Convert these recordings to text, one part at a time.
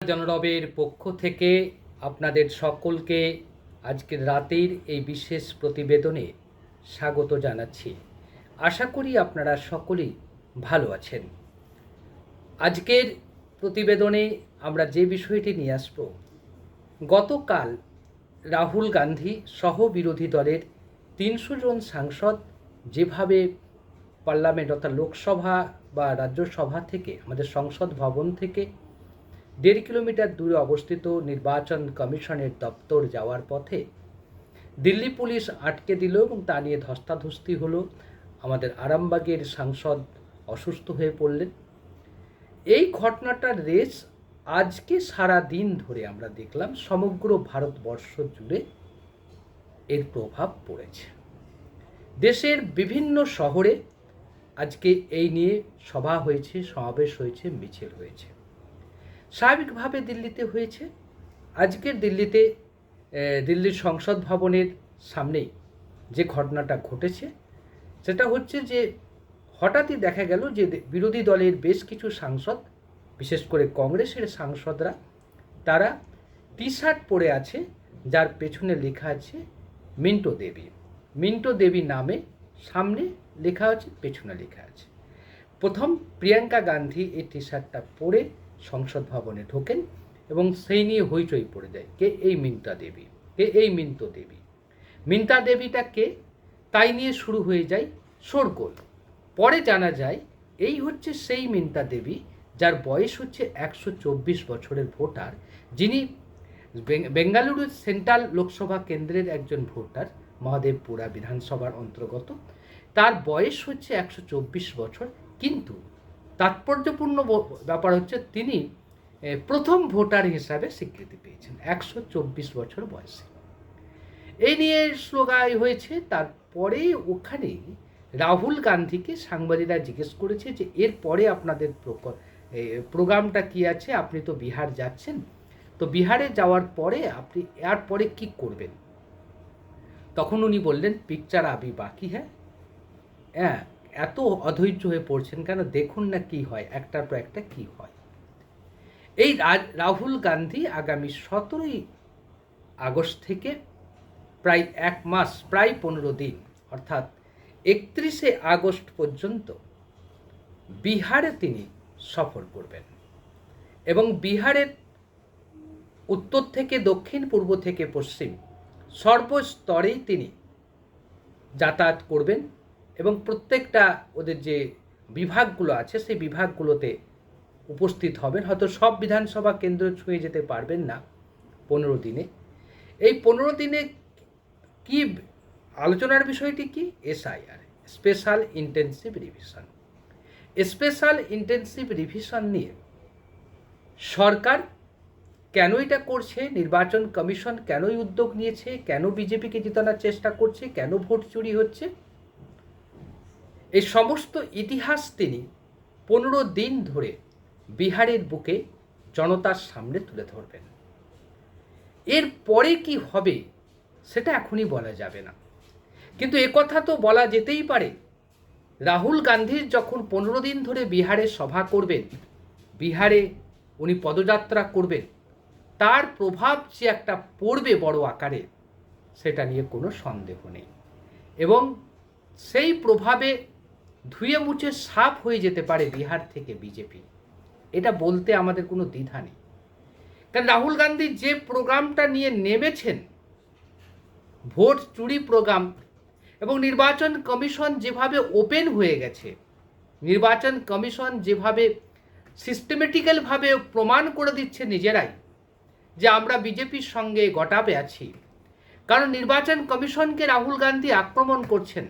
জনরবের পক্ষ থেকে আপনাদের সকলকে আজকের রাতের এই বিশেষ প্রতিবেদনে স্বাগত জানাচ্ছি। আশা করি আপনারা সকলেই ভালো আছেন। আজকের প্রতিবেদনে আমরা যে বিষয়টি নিয়ে আসব, গতকাল রাহুল গান্ধী সহ বিরোধী দলের তিনশো জন সাংসদ যেভাবে পার্লামেন্ট অর্থাৎ লোকসভা বা রাজ্যসভা থেকে, আমাদের সংসদ ভবন থেকে দেড় কিলোমিটার দূরে অবস্থিত নির্বাচন কমিশনের দপ্তর যাওয়ার পথে দিল্লি পুলিশ আটকে দিল এবং তা নিয়ে ধস্তাধস্তি হলো। আমাদের আরামবাগের সাংসদ অসুস্থ হয়ে পড়লেন। এই ঘটনাটার রেস আজকে সারা দিন ধরে আমরা দেখলাম। সমগ্র ভারতবর্ষ জুড়ে এর প্রভাব পড়েছে। দেশের বিভিন্ন শহরে আজকে এই নিয়ে সভা হয়েছে, সমাবেশ হয়েছে, মিছিল হয়েছে। স্বাভাবিকভাবে দিল্লিতে হয়েছে। আজকের দিল্লিতে দিল্লির সংসদ ভবনের সামনেই যে ঘটনাটা ঘটেছে, সেটা হচ্ছে যে হঠাৎই দেখা গেল যে বিরোধী দলের বেশ কিছু সাংসদ, বিশেষ করে কংগ্রেসের সাংসদরা, তারা টি শার্ট পরে আছে, যার পেছনে লেখা আছে মিন্টো দেবী। মিন্টো দেবী নামে সামনে লেখা আছে, পেছনে লেখা আছে। প্রথম প্রিয়াঙ্কা গান্ধী এই টি শার্টটা পরে সংসদ ভবনে ঢোকেন এবং সেই নিয়ে হইচই পড়ে যায়। কে? এই মিন্তা দেবী। কে? এই মিন্তো দেবী। মিন্তা দেবীটা কে? তাই নিয়ে শুরু হয়ে যায় শোরগোল। পরে জানা যায়, এই হচ্ছে সেই মিন্তা দেবী যার বয়স হচ্ছে একশো চব্বিশ বছরের ভোটার, যিনি বেং- বেঙ্গালুরু সেন্ট্রাল লোকসভা কেন্দ্রের একজন ভোটার, মহাদেবপুরা বিধানসভার অন্তর্গত। তার বয়স হচ্ছে একশো চব্বিশ বছর, কিন্তু তাৎপর্যপূর্ণ ব্যাপার হচ্ছে তিনি প্রথম ভোটার হিসাবে স্বীকৃতি পেয়েছেন, একশো চব্বিশ বছর বয়সে। এই নিয়ে স্লোগান হয়েছে, তারপরে ওখানে রাহুল গান্ধীকে সাংবাদিকরা জিজ্ঞেস করেছে যে, এর পরে আপনাদের প্রোগ্রামটা কি আছে? আপনি তো বিহার যাচ্ছেন। তো বিহারে যাওয়ার পরে আপনি, এর পরে কি করবেন? তখন উনি বললেন, পিকচার আবি বাকি হ্যাঁ। হ্যাঁ এত অধৈর্য হয়ে পড়ছেন কেন? দেখুন না কি হয়, একটার পর একটা কি হয়। এই রাহুল গান্ধী আগামী সতেরোই আগস্ট থেকে প্রায় এক মাস, প্রায় পনেরো দিন, অর্থাৎ একত্রিশে আগস্ট পর্যন্ত বিহারে তিনি সফর করবেন। এবং বিহারের উত্তর থেকে দক্ষিণ, পূর্ব থেকে পশ্চিম সর্বস্তরেই তিনি যাতায়াত করবেন। এবং প্রত্যেকটা ওদের যে বিভাগগুলো আছে, সেই বিভাগগুলোতে উপস্থিত হবেন। হয়তো সব বিধানসভা কেন্দ্র ছুঁয়ে যেতে পারবেন না পনেরো দিনে। এই পনেরো দিনে কি আলোচনার বিষয়টি কি? SIR, special intensive revision. Special intensive revision নিয়ে সরকার কেন এটা করছে? নির্বাচন কমিশন কেনই উদ্যোগ নিয়েছে? কেন বিজেপিকে জিতানোর চেষ্টা করছে? কেন ভোট চুরি হচ্ছে? এই সমস্ত ইতিহাস তিনি পনেরো দিন ধরে বিহারের বুকে জনতার সামনে তুলে ধরবেন। এর পরে কি হবে সেটা এখনই বলা যাবে না। কিন্তু একথা তো বলা যেতেই পারে। রাহুল গান্ধীর যখন পনেরো দিন ধরে বিহারে সভা করবেন, বিহারে উনি পদযাত্রা করবেন, তার প্রভাব যে একটা পড়বে বড় আকারে, সেটা নিয়ে কোনো সন্দেহ নেই। এবং সেই প্রভাবে ধুয়ে মুছে সাফ হয়ে যেতে পারে বিহার থেকে বিজেপি। এটা বলতে আমাদের কোনো দ্বিধা নেই। কারণ রাহুল গান্ধী যে প্রোগ্রামটা নিয়ে নেমেছেন, ভোট চুরি প্রোগ্রাম এবং নির্বাচন কমিশন যেভাবে ওপেন হয়ে গেছে, নির্বাচন কমিশন যেভাবে সিস্টেমেটিক্যালভাবে প্রমাণ করে দিচ্ছে নিজেরাই যে আমরা বিজেপির সঙ্গে গটাবে আছি। কারণ নির্বাচন কমিশনকে রাহুল গান্ধী আক্রমণ করছেন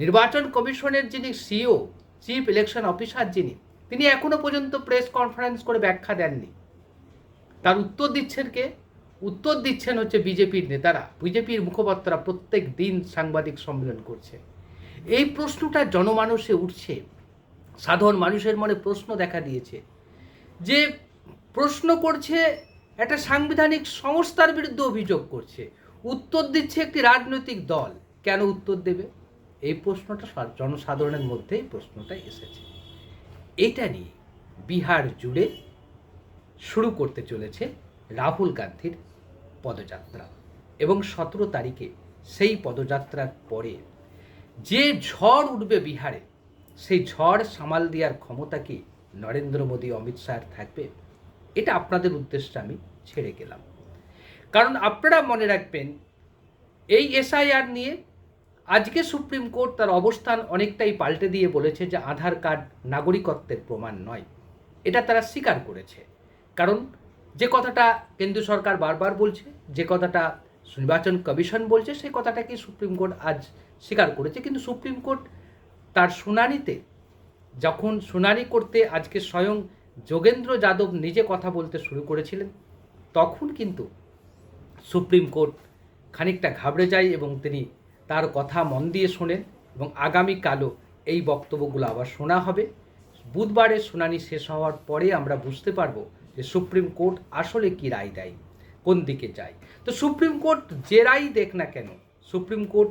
নির্বাচন কমিশনের যিনি সিও চিফ ইলেকশন অফিসার যিনি, তিনি এখনও পর্যন্ত প্রেস কনফারেন্স করে ব্যাখ্যা দেননি। তার উত্তর দিচ্ছেন কে? উত্তর দিচ্ছেন হচ্ছে বিজেপির নেতারা। বিজেপির মুখপাত্ররা প্রত্যেক দিন সাংবাদিক সম্মেলন করছে। এই প্রশ্নটা জনমানুষে উঠছে। সাধারণ মানুষের মনে প্রশ্ন দেখা দিয়েছে যে প্রশ্ন করছে একটা সাংবিধানিক সংস্থার বিরুদ্ধে অভিযোগ করছে। উত্তর দিচ্ছে একটি রাজনৈতিক দল। কেন উত্তর দেবে? এই প্রশ্নটা জনসাধারণের মধ্যেই প্রশ্নটা এসেছে। এটা নিয়ে বিহার জুড়ে শুরু করতে চলেছে রাহুল গান্ধীর পদযাত্রা এবং সতেরো তারিখে সেই পদযাত্রার পরে যে ঝড় উঠবে বিহারে, সেই ঝড় সামাল দেওয়ার ক্ষমতা কি নরেন্দ্র মোদী, অমিত শাহের থাকবে? এটা আপনাদের উদ্দেশ্যে আমি ছেড়ে গেলাম। কারণ আপনারা মনে রাখবেন, এই এসআইআর নিয়ে আজকে সুপ্রিম কোর্ট তার অবস্থান অনেকটাই পাল্টে দিয়ে বলেছে যে আধার কার্ড নাগরিকত্বের প্রমাণ নয়। এটা তারা স্বীকার করেছে। কারণ যে কথাটা কেন্দ্রীয় সরকার বারবার বলছে, যে কথাটা নির্বাচন কমিশন বলছে, সেই কথাটাকে সুপ্রিম কোর্ট আজ স্বীকার করেছে। কিন্তু সুপ্রিম কোর্ট তার শুনানিতে যখন শুনানি করতে আজকে স্বয়ং যোগেন্দ্র যাদব নিজে কথা বলতে শুরু করেছিলেন, তখন কিন্তু সুপ্রিম কোর্ট খানিকটা ঘাবড়ে যায় এবং তিনি তার কথা মন দিয়ে শোনেন এবং আগামীকালও এই বক্তব্যগুলো আবার শোনা হবে। বুধবারে শুনানি শেষ হওয়ার পরে আমরা বুঝতে পারব যে সুপ্রিম কোর্ট আসলে কি রায় দেয়, কোন দিকে যায়। তো সুপ্রিম কোর্ট যে রায় দেখ না কেন, সুপ্রিম কোর্ট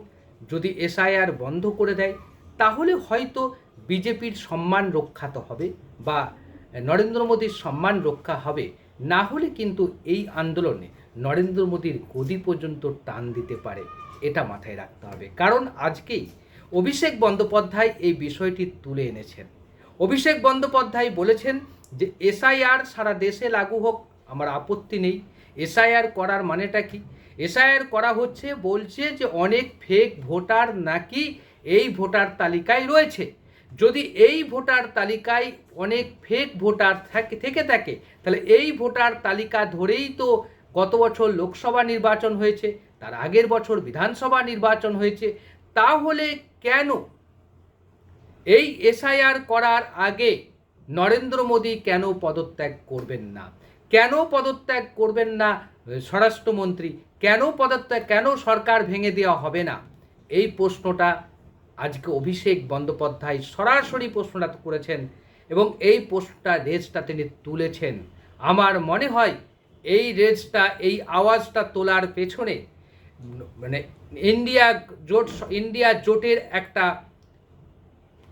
যদি এসআইআর বন্ধ করে দেয়, তাহলে হয়তো বিজেপির সম্মান রক্ষাত হবে বা নরেন্দ্র মোদীর সম্মান রক্ষা হবে। না হলে কিন্তু এই আন্দোলনে নরেন্দ্র মোদীর গদি পর্যন্ত টান দিতে পারে। এটা মাথায় রাখতে হবে। কারণ আজকেই অভিষেক বন্দ্যোপাধ্যায় এই বিষয়টি তুলে এনেছেন। অভিষেক বন্দ্যোপাধ্যায় বলেছেন যে, এসআইআর সারা দেশে লাগু হোক, আমার আপত্তি নেই। এসআইআর করার মানেটা কি? এসআইআর করা হচ্ছে, বলছে যে, অনেক ফেক ভোটার নাকি এই ভোটার তালিকায় রয়েছে। যদি এই ভোটার তালিকায় অনেক ফেক ভোটার থাকে, থেকে থাকে, তাহলে এই ভোটার তালিকা ধরেই তো গত বছর লোকসভা নির্বাচন হয়েছে, তার আগের বছর বিধানসভা নির্বাচন হয়েছে, তাহলে কেন এই এসআইআর করার আগে নরেন্দ্র মোদী কেন পদত্যাগ করবেন না? কেন পদত্যাগ করবেন না স্বরাষ্ট্রমন্ত্রী? কেন পদত্যাগ, কেন সরকার ভেঙে দেওয়া হবে না? এই প্রশ্নটা আজকে অভিষেক বন্দ্যোপাধ্যায় সরাসরি প্রশ্নটা করেছেন এবং এই প্রশ্নটা রেজটা তিনি তুলেছেন। আমার মনে হয় এই রেজটা, এই আওয়াজটা তোলার পেছনে মানে ইন্ডিয়া জোট, ইন্ডিয়া জোটের একটা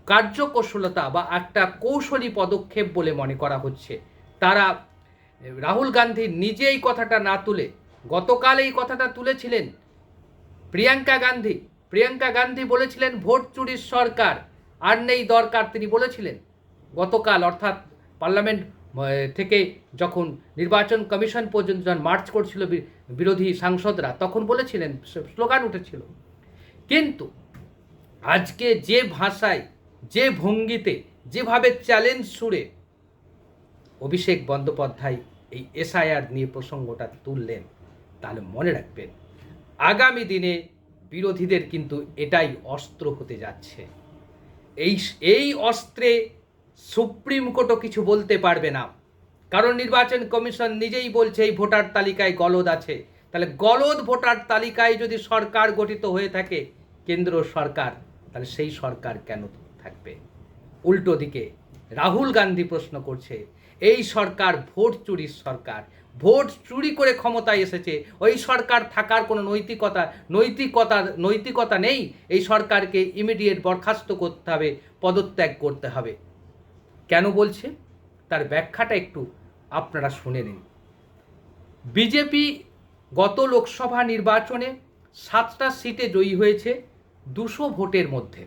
কার্যকৌশলতা বা একটা কৌশলী পদক্ষেপ বলে মনে করা হচ্ছে। তারা, রাহুল গান্ধী নিজে এই কথাটা না তুলে, গতকাল এই কথাটা তুলেছিলেন প্রিয়াঙ্কা গান্ধী। প্রিয়াঙ্কা গান্ধী বলেছিলেন, ভোট চুরির সরকার, আর নেই দরকার। তিনি বলেছিলেন, গতকাল, অর্থাৎ পার্লামেন্ট থেকে যখন নির্বাচন কমিশন পর্যন্ত যখন মার্চ করছিল বিরোধী সাংসদরা, তখন বলেছিলেন স্লোগান উঠেছিল। কিন্তু আজকে যে ভাষায়, যে ভঙ্গিতে, যেভাবে চ্যালেঞ্জ সুরে অভিষেক বন্দ্যোপাধ্যায় এই এসআইআর নিয়ে প্রসঙ্গটা তুললেন, তাহলে মনে রাখবেন, আগামী দিনে বিরোধীদের কিন্তু এটাই অস্ত্র হতে যাচ্ছে। এই এই অস্ত্রে সুপ্রিম কোর্টও কিছু বলতে পারবে না। কারণ নির্বাচন কমিশন নিজেই বলছে, এই ভোটার তালিকায় গলদ আছে। তাহলে গলদ ভোটার তালিকায় যদি সরকার গঠিত হয়ে থাকে, কেন্দ্র সরকার, তাহলে সেই সরকার কেন থাকবে? উল্টো দিকে, রাহুল গান্ধী প্রশ্ন করছে, এই সরকার ভোট চুরির সরকার। ভোট চুরি করে ক্ষমতায় এসেছে। ওই সরকার থাকার কোনো নৈতিকতা নৈতিকতা নৈতিকতা নেই। এই সরকারকে ইমিডিয়েট বরখাস্ত করতে হবে, পদত্যাগ করতে হবে। কেন বলছে? তার ব্যাখ্যাটা একটু আপনারা শুনে নিন। বিজেপি গত লোকসভা নির্বাচনে সাতটা সিটে জয়ী হয়েছে দুশো ভোটের মধ্যে।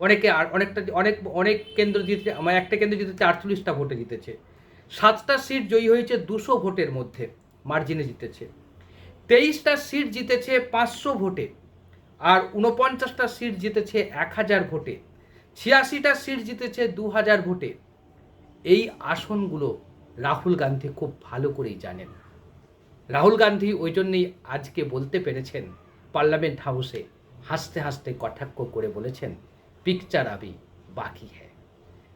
অনেকে আর অনেকটা, অনেক অনেক কেন্দ্র জিতেছে আমার একটা কেন্দ্র জিতেছে আটচল্লিশটা ভোটে জিতেছে। সাতটা সিট জয়ী হয়েছে দুশো ভোটের মধ্যে, মার্জিনে জিতেছে। তেইশটা সিট জিতেছে পাঁচশো ভোটে আর উনপঞ্চাশটা সিট জিতেছে এক হাজার ভোটে। ছিয়াশিটা সিট জিতেছে দু হাজার ভোটে। এই আসনগুলো রাহুল গান্ধী খুব ভালো করেই জানেন। রাহুল গান্ধী ওই জন্যেই আজকে বলতে পেরেছেন, পার্লামেন্ট হাউসে হাসতে হাসতে কটাক্ষ করে বলেছেন, পিকচার আবি, বাকি হ্যাঁ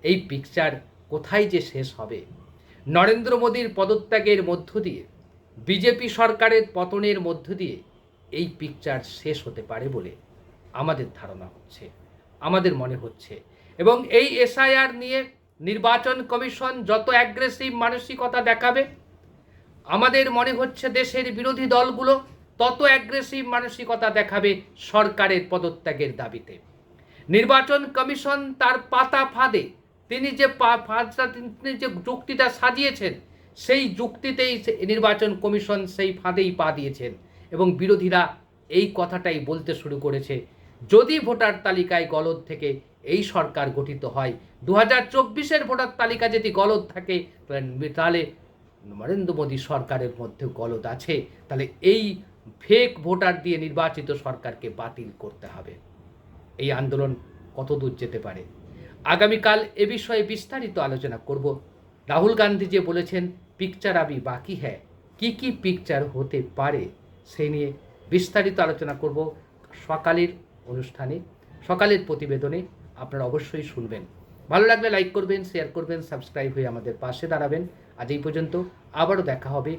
এই পিকচার কোথায় যে শেষ হবে? নরেন্দ্র মোদীর পদত্যাগের মধ্য দিয়ে, বিজেপি সরকারের পতনের মধ্য দিয়ে এই পিকচার শেষ হতে পারে বলে আমাদের ধারণা হচ্ছে, আমাদের মনে হচ্ছে। এবং এই এসআইআর নিয়ে নির্বাচন কমিশন যত অ্যাগ্রেসিভ মানসিকতা দেখাবে, আমাদের মনে হচ্ছে দেশের বিরোধী দলগুলো তত অ্যাগ্রেসিভ মানসিকতা দেখাবে সরকারের পদত্যাগের দাবিতে। নির্বাচন কমিশন তার পাতা ফাঁদে, তিনি যে ফাঁদটা, তিনি যে যুক্তিটা সাজিয়েছেন, সেই যুক্তিতেই নির্বাচন কমিশন সেই ফাঁদেই পা দিয়েছেন এবং বিরোধীরা এই কথাটাই বলতে শুরু করেছে যদি ভোটার তালিকায় গলদ থেকে এই সরকার গঠিত হয় দু হাজার চব্বিশের ভোটার তালিকা যদি গলদ থাকে, তাহলে- নরেন্দ্র মোদী সরকারের মধ্যে গলদ আছে। তাহলে এই ফেক ভোটার দিয়ে নির্বাচিত সরকারকে বাতিল করতে হবে। এই আন্দোলন কত দূর যেতে পারে? আগামীকাল এ বিষয়ে বিস্তারিত আলোচনা করব। রাহুল গান্ধী যে বলেছেন পিকচার আবি বাকি হ্যাঁ কি কি পিকচার হতে পারে সেই নিয়ে বিস্তারিত আলোচনা করব। সকালের অনুষ্ঠানে, সকালের প্রতিবেদনে আপনারা অবশ্যই শুনবেন। ভালো লাগলে লাইক করবেন শেয়ার করবেন সাবস্ক্রাইব হয়ে আমাদের পাশে দাঁড়াবেন। আজ এই পর্যন্ত আবারও দেখা হবে।